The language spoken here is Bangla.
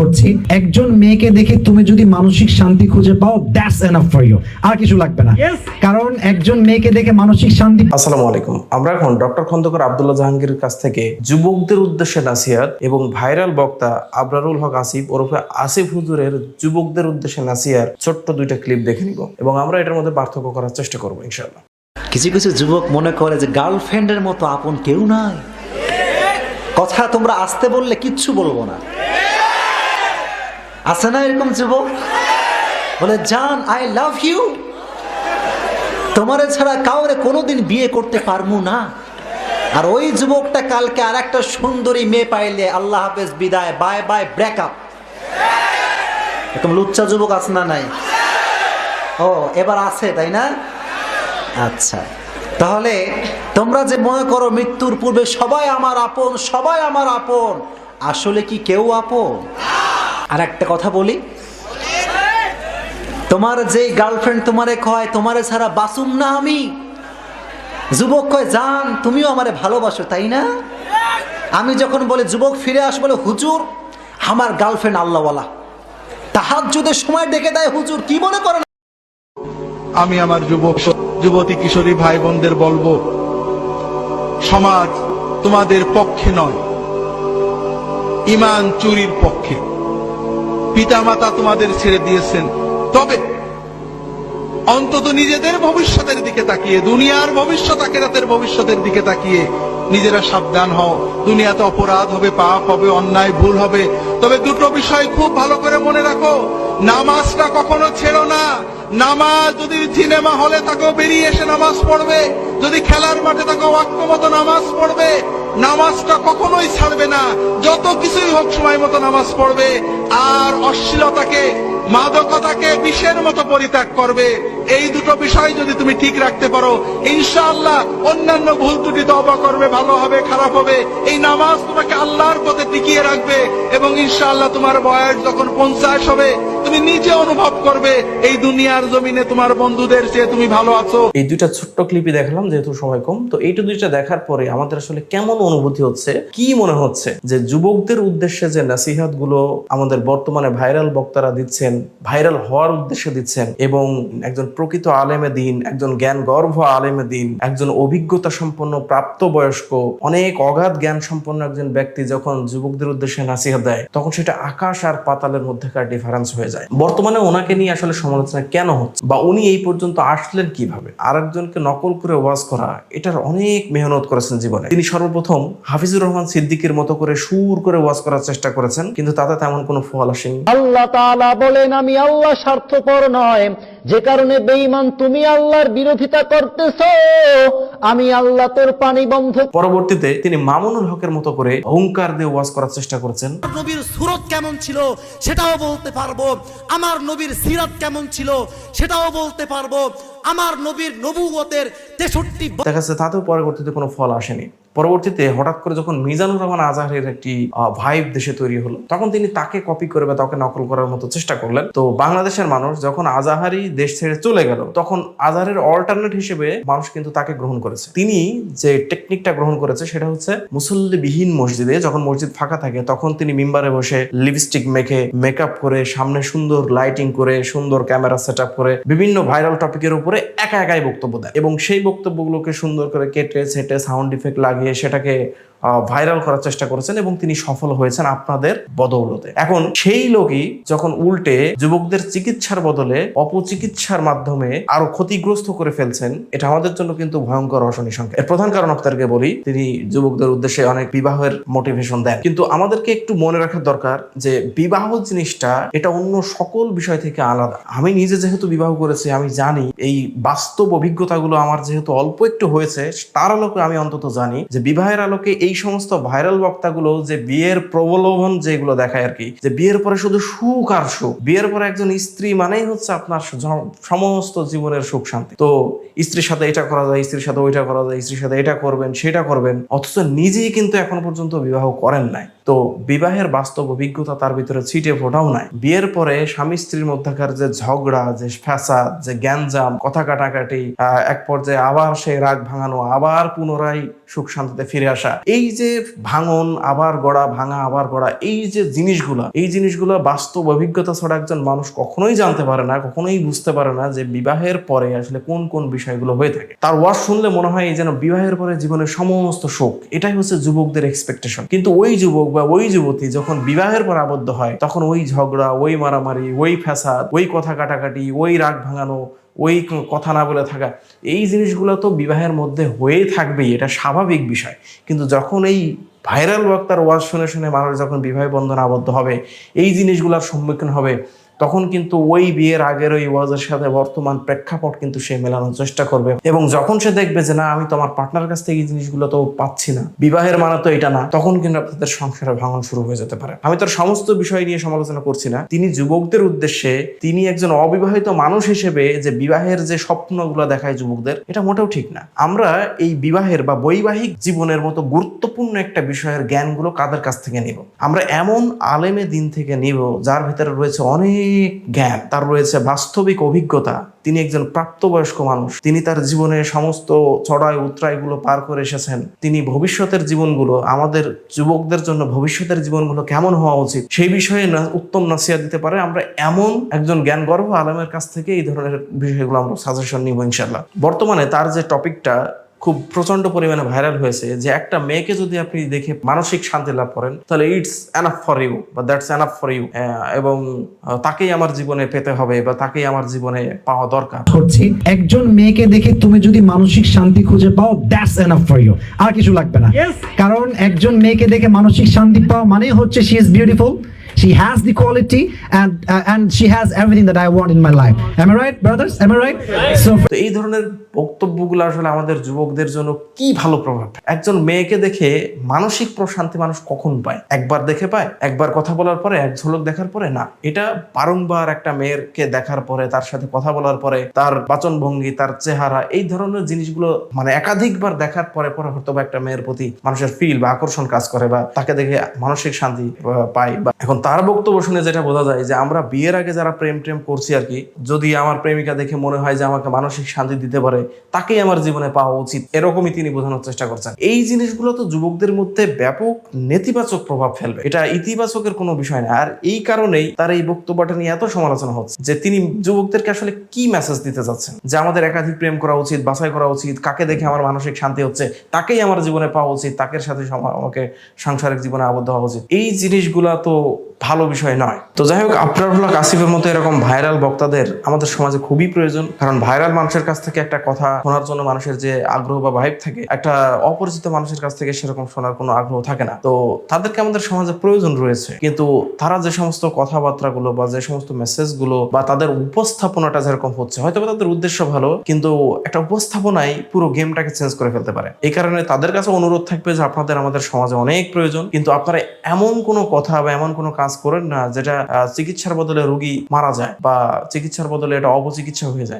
করছি একজন মেয়েকে দেখে তুমি যদি মানসিক শান্তি খুঁজে পাও দ্যাটস এনাফ ফর ইউ আর কিছু লাগবে না। কারণ একজন মেয়েকে দেখে মানসিক শান্তি আসসালামু আলাইকুম। আমরা এখন ডক্টর খন্দকার আব্দুল্লাহ জাহাঙ্গীরের কাছ থেকে যুবকদের উদ্দেশ্যে নাসিহাত এবং ভাইরাল বক্তা আবরারুল হক আসিফ ওরফে আসিফ হুজুরের যুবকদের উদ্দেশ্যে নাসিহার ছোট্ট দুইটা ক্লিপ দেখে নিব এবং আমরা এটার মধ্যে পার্থক্য করার চেষ্টা করব ইনশাআল্লাহ। কিছু কিছু যুবক মনে করে যে গার্লফ্রেন্ডের মতো আপন কেউ নাই। কথা তোমরা আসতে বললে কিচ্ছু বলব না। আছে না এরকম যুবক? বলে, জান আই লাভ ইউ তোমারে ছাড়া কাউরে কোনোদিন বিয়ে করতে পারব না। আর ওই যুবকটা কালকে আর একটা সুন্দরী মেয়ে পাইলে, আল্লাহ হাফেজ, বিদায় বাই বাই ব্রেকআপ এরকম লুচ্চা যুবক আছে না নাই? ও, এবার আছে, তাই না? আচ্ছা। তাহলে তোমরা যে মনে করো মৃত্যুর পূর্বে সবাই আমার আপন, সবাই আমার আপন, আসলে কি কেউ আপন? আর একটা কথা বলি। তোমার যে গার্লফ্রেন্ড তোমারে কয়, তোমারে ছাড়া বাসুম না আমি। যুবক কয়, জান, তুমিও আমারে ভালোবাসো, তাই না? আমি যখন বলে, যুবক, ফিরে আস, বলে, হুজুর, আমার গার্লফ্রেন্ড আল্লাহওয়ালা। তাহার যদি সময় ডেকে দেয়, হুজুর, কি মনে করেন? আমি আমার যুবক, যুবতী, কিশোরী ভাই বোনদের বলব, সমাজ তোমাদের পক্ষে নয়, ইমান চুরির পক্ষে। পিতামাতা তোমাদের ছেড়ে দিয়েছেন। তবে অন্তত নিজেদের ভবিষ্যতের দিকে তাকিয়ে, দুনিয়ার ভবিষ্যৎ আখেরাতের ভবিষ্যতের দিকে তাকিয়ে নিজেরা সাবধান হও। দুনিয়াতে অপরাধ হবে, পাপ হবে, অন্যায়, ভুল হবে। তবে দুটো বিষয় খুব ভালো করে মনে রাখো। নামাজটা কখনো ছেড়ো না। নামাজ যদি সিনেমা হলে থাকো বেরিয়ে এসে নামাজ পড়বে। যদি খেলার মাঠে থাকো ওয়াক্ত মতো নামাজ পড়বে। নামাজটা কখনোই ছাড়বে না। যত কিছুই হোক সময় মতো নামাজ পড়বে, আর অশ্লীলতাকে, মাদকতাকে বিষের মতো পরিত্যাগ করবে। এই দুটো বিষয় যদি তুমি ঠিক রাখতে পারো, ইনশাআল্লাহ অন্যান্য ভুল ত্রুটি তবা করবে, ভালো হবে, খারাপ হবে। এই নামাজ তোমাকে আল্লাহর পথে টিকিয়ে রাখবে এবং ইনশাআল্লাহ তোমার বয়স যখন পঞ্চাশ হবে তুমি নিজে অনুভব করবে, এই দুনিয়ার জমিনে তোমার বন্ধুদের চেয়ে তুমি ভালো আছো। এই দুইটা ছোট্ট ক্লিপই দেখলাম, যেহেতু সময় কম। তো এইটা দুইটা দেখার পরে আমাদের আসলে কেমন অনুভূতি হচ্ছে, কি মনে হচ্ছে? যে যুবকদের উদ্দেশ্যে যে নাসিহাতগুলো আমাদের বর্তমানে ভাইরাল বক্তারা দিচ্ছেন, ভাইরাল হওয়ার উদ্দেশ্যে দিচ্ছেন, এবং একজন প্রকৃত আলেমে দিন, একজন জ্ঞান গর্ভ আলেমে দিন, একজন অভিজ্ঞতা সম্পন্ন প্রাপ্তবয়স্ক, অনেক অগাধ জ্ঞান সম্পন্ন একজন ব্যক্তি যখন যুবকদের উদ্দেশ্যে নাসিহাত দেয়, তখন সেটা আকাশ আর পাতালের মধ্যেকার ডিফারেন্স হয়ে যায়। বর্তমানে ওনাকে নিয়ে আসলে সমালোচনা কেন হচ্ছে? বা উনি এই পর্যন্ত আসলেন কীভাবে? আরেকজনকে নকল করে ওয়াজ করা, এটার অনেক মেহনত করেছেন জীবনে। তিনি সর্বপ্রথম হাফিজুর রহমান সিদ্দিকের মতো করে সুর করে ওয়াজ করার চেষ্টা করেছেন, কিন্তু তাতে তেমন কোনো ফল আসেনি। আল্লাহ বলেন, আমি আল্লাহ স্বার্থপর নয়। যে কারণে বেঈমান, তুমি আল্লাহর বিরোধিতা করতেছো। আমি আল্লাহ তোর পানি বন্ধ পরবর্তীতে তিনি মামুনুল হকের মতো করে অহংকার দিয়ে ওয়াজ করার চেষ্টা করেছেন। নবীর সুরত কেমন ছিল সেটাও বলতে পারব। আমার নবীর সিরাত কেমন ছিল সেটাও বলতে পারব। আমার নবীর নবুয়তের তেষট্টি দেখা যাচ্ছে তাতেও পরবর্তীতে কোনো ফল আসেনি। পরবর্তীতে হঠাৎ করে যখন মিজানুর রহমান আজহারের একটি ভাইব দেশে তৈরি হলো, তখন তিনি তাকে কপি করে বা তাকে নকল করার মতো চেষ্টা করলেন। তো বাংলাদেশের মানুষ যখন আজাহারি দেশ ছেড়ে চলে গেল, তখন আজহারের অল্টারনেট হিসেবে মানুষ কিন্তু তাকে গ্রহণ করেছে। তিনি যে টেকনিকটা গ্রহণ করেছে সেটা হচ্ছে মুসল্লিবিহীন মসজিদে যখন মসজিদ ফাঁকা থাকে, তখন তিনি মিম্বারে বসে লিপস্টিক মেখে মেকআপ করে, সামনে সুন্দর লাইটিং করে, সুন্দর ক্যামেরা সেট করে, বিভিন্ন ভাইরাল টপিকের উপরে একা একাই বক্তব্য দেয়। এবং সেই বক্তব্যগুলোকে সুন্দর করে কেটে সেটে সাউন্ড ইফেক্ট লাগিয়ে সেটাকে ভাইরাল করার চেষ্টা করেছেন এবং তিনি সফল হয়েছেন আপনাদের বদৌলতে। এখন সেই লোকই যখন উল্টে যুবকদের চিকিৎসার বদলে অপচিকিৎসার মাধ্যমে আরও ক্ষতিগ্রস্ত করে ফেলছেন, এটা আমাদের জন্য কিন্তু ভয়ঙ্কর রসনী সংখ্যা। এর প্রধান কারণ আপনাদেরকে বলি, তিনি যুবকদের উদ্দেশ্যে অনেক বিবাহের মোটিভেশন দেন। কিন্তু আমাদেরকে একটু মনে রাখার দরকার যে বিবাহ জিনিসটা, এটা অন্য সকল বিষয় থেকে আলাদা। আমি নিজে যেহেতু বিবাহ করেছি, আমি জানি এই বাস্তব অভিজ্ঞতাগুলো আমার যেহেতু অল্প একটু হয়েছে, তার আলোকে আমি অন্তত জানি যে বিবাহের আলোকে এই সমস্ত ভাইরাল বক্তাগুলো যে বিয়ের প্রবলোভন যেগুলো দেখায় আর কি, যে বিয়ের পরে শুধু সুখ আর সুখ, বিয়ের পরে একজন স্ত্রী মানেই হচ্ছে আপনার সমস্ত জীবনের সুখ শান্তি। তো স্ত্রীর সাথে এটা করা যায়, স্ত্রীর সাথে ওইটা করা যায়, স্ত্রীর সাথে এটা করবেন, সেটা করবেন, অথচ নিজেই কিন্তু এখন পর্যন্ত বিবাহ করেন নাই। তো বিবাহের বাস্তব অভিজ্ঞতা তার ভিতরে ছিটে ফোটাও নাই। বিয়ের পরে স্বামী স্ত্রীর মধ্যকার যে ঝগড়া, যে ফ্যাসাদ, যে জ্ঞানজাম কথা কাটাকাটি এক পর্যায়ে আবার সেই রাগ ভাঙানো, আবার পুনরায় সুখ শান্তিতে ফিরে আসা, এই যে ভাঙন, আবার গড়া, ভাঙা, আবার গড়া, এই যে জিনিসগুলা, এই জিনিসগুলো বাস্তব অভিজ্ঞতা ছাড়া একজন মানুষ কখনোই জানতে পারে না, কখনোই বুঝতে পারে না যে বিবাহের পরে আসলে কোন কোন বিষয়গুলো হয়ে থাকে। তার ওয়াজ শুনলে মনে হয় যেন বিবাহের পরে জীবনের সমস্ত শোক, এটাই হচ্ছে যুবকদের এক্সপেকটেশন কিন্তু ওই যুবক বা ওই যুবতী যখন বিবাহের পর আবদ্ধ হয়, তখন ওই ঝগড়া, ওই মারামারি, ওই ফ্যাসাদ, ওই কথা কাটাকাটি, ওই রাগ ভাঙানো, ওই কথা না বলে থাকা, এই জিনিসগুলো তো বিবাহের মধ্যে হয়ে থাকবেই, এটা স্বাভাবিক বিষয়। কিন্তু যখন এই ভাইরাল বক্তার ওয়াজ শুনে শুনে মানুষ যখন বিবাহ বন্ধন আবদ্ধ হবে, এই জিনিসগুলোর সম্মুখীন হবে তখন কিন্তু ওই বিয়ের আগের ওই ওয়াজের সাথে বর্তমান প্রেক্ষাপট কিন্তু সে মেলানোর চেষ্টা করবে। এবং যখন সে দেখবে যে, না, আমি তো আমার পার্টনার কাছ থেকে এই জিনিসগুলো তো পাচ্ছি না, বিবাহের মানে তো এটা না, তখন কিন্তু আপনাদের সংসারে ভাঙন শুরু হয়ে যেতে পারে। আমি তার সমস্ত বিষয় নিয়ে সমালোচনা করছি না। তিনি যুবকদের উদ্দেশ্যে তিনি একজন অবিবাহিত মানুষ হিসেবে যে বিবাহের যে স্বপ্নগুলো দেখায় যুবকদের, এটা মোটেও ঠিক না। আমরা এই বিবাহের বা বৈবাহিক জীবনের মতো গুরুত্বপূর্ণ একটা বিষয়ের জ্ঞানগুলো কাদের কাছ থেকে নিব? আমরা এমন আলেমে দিন থেকে নিব যার ভিতরে রয়েছে অনেক জ্ঞান। তার রয়েছে বাস্তবিক অভিজ্ঞতা। তিনি একজন প্রাপ্তবয়স্ক মানুষ। তিনি তার জীবনে সমস্ত চড়াই উতরাইগুলো পার করে এসেছেন। তিনি ভবিষ্যতের জীবনগুলো, আমাদের যুবকদের জন্য ভবিষ্যতের জীবনগুলো কেমন হওয়া উচিত, সেই বিষয়ে উত্তম নাসিয়া দিতে পারে। আমরা এমন একজন জ্ঞান গর্ভ আলমের কাছ থেকে এই ধরনের বিষয়গুলো আমরা সাজেশন নিব ইনশাল্লাহ বর্তমানে তার যে টপিকটা খুব প্রচণ্ড পরিমাণে ভাইরাল হয়েছে যে একটা মেয়েকে যদি আপনি দেখে মানসিক শান্তি লাভ করেন তাহলে ইটস এনাফ ফর ইউ বা দ্যাটস এনাফ ফর ইউ এবং তাকেই আমার জীবনে পেতে হবে বা তাকেই আমার জীবনে পাওয়া দরকার। করছি একজন মেয়েকে দেখে তুমি যদি মানসিক শান্তি খুঁজে পাও দ্যাটস এনাফ ফর ইউ আর কিছু লাগবে না। কারণ একজন মেয়েকে দেখে মানসিক শান্তি পাওয়া মানে হচ্ছে she is beautiful she has the quality and uh, and she has everything that i want in my life. Am i right brothers? Am i right? So তো এই ধরনের বক্তব্যগুলো আসলে আমাদের যুবকদের জন্য কি ভালো প্রভাব? একজন মেয়েকে দেখে মানসিক প্রশান্তি মানুষ কখন পায়? একবার দেখে পায় একবার কথা বলার পরে এক ঝলক দেখার পরে? না এটা বারংবার একটা মেয়েরকে দেখার পরে তার সাথে কথা বলার পরে তার বাচন ভঙ্গি তার চেহারা এই ধরনের জিনিসগুলো মানে একাধিকবার দেখার পরে পরে হয়তো একটা মেয়ের প্রতি মানুষের ফিল বা আকর্ষণ কাজ করে বা তাকে দেখে মানসিক শান্তি পায় বা এখন তার বক্তব্য শুনে যেটা বোঝা যায় যে আমরা বিয়ের আগে যারা প্রেম প্রেম করছি আর কি, যদি আমার প্রেমিকা দেখে মনে হয় যে আমাকে মানসিক শান্তি দিতে পারে, তাকেই আমার জীবনে পাওয়া উচিত। এরকমই তিনি বোঝানোর চেষ্টা করছেন। এই জিনিসগুলো তো যুবকদের মধ্যে ব্যাপক নেতিবাচক প্রভাব ফেলবে। এটা ইতিবাচকের কোনো বিষয় না। আর এই কারণেই তার এই বক্তব্যটা নিয়ে এত সমালোচনা হচ্ছে যে তিনি যুবকদেরকে আসলে কি মেসেজ দিতে চাচ্ছেন যে আমাদের একাধিক প্রেম করা উচিত, বাছাই করা উচিত, কাকে দেখে আমার মানসিক শান্তি হচ্ছে, তাকেই আমার জীবনে পাওয়া উচিত, তাকের সাথে আমাকে সাংসারিক জীবনে আবদ্ধ হওয়া উচিত। এই জিনিসগুলা তো ভালো বিষয় নয়। তো যাই হোক, আপনার হলো কাসিফের মতো এরকম ভাইরাল বক্তাদের আমাদের সমাজে খুবই প্রয়োজন। কারণ ভাইরাল মানুষের কাছ থেকে একটা কথা শোনার জন্য মানুষের যে আগ্রহ বা ভাইব থাকে, একটা অপরিচিত মানুষের কাছ থেকে সেরকম শোনার কোনো আগ্রহ থাকে না। তো তাদেরকে আমাদের সমাজে প্রয়োজন রয়েছে। কিন্তু তারা যে সমস্ত কথাবার্তাগুলো বা যে সমস্ত মেসেজগুলো বা তাদের উপস্থাপনাটা যেরকম হচ্ছে হয়তো তাদের উদ্দেশ্য ভালো, কিন্তু একটা উপস্থাপনাই পুরো গেমটাকে চেঞ্জ করে ফেলতে পারে। এই কারণে তাদের কাছে অনুরোধ থাকবে যে আপনাদের আমাদের সমাজে অনেক প্রয়োজন। কিন্তু আপনারা এমন কোনো কথা বা এমন কোনো কাজ করেন না, যেটা চিকিৎসার বদলে রোগী মারা যায় বা চিকিৎসার বদলে এটা অপচিকিৎসা হয়ে যায়।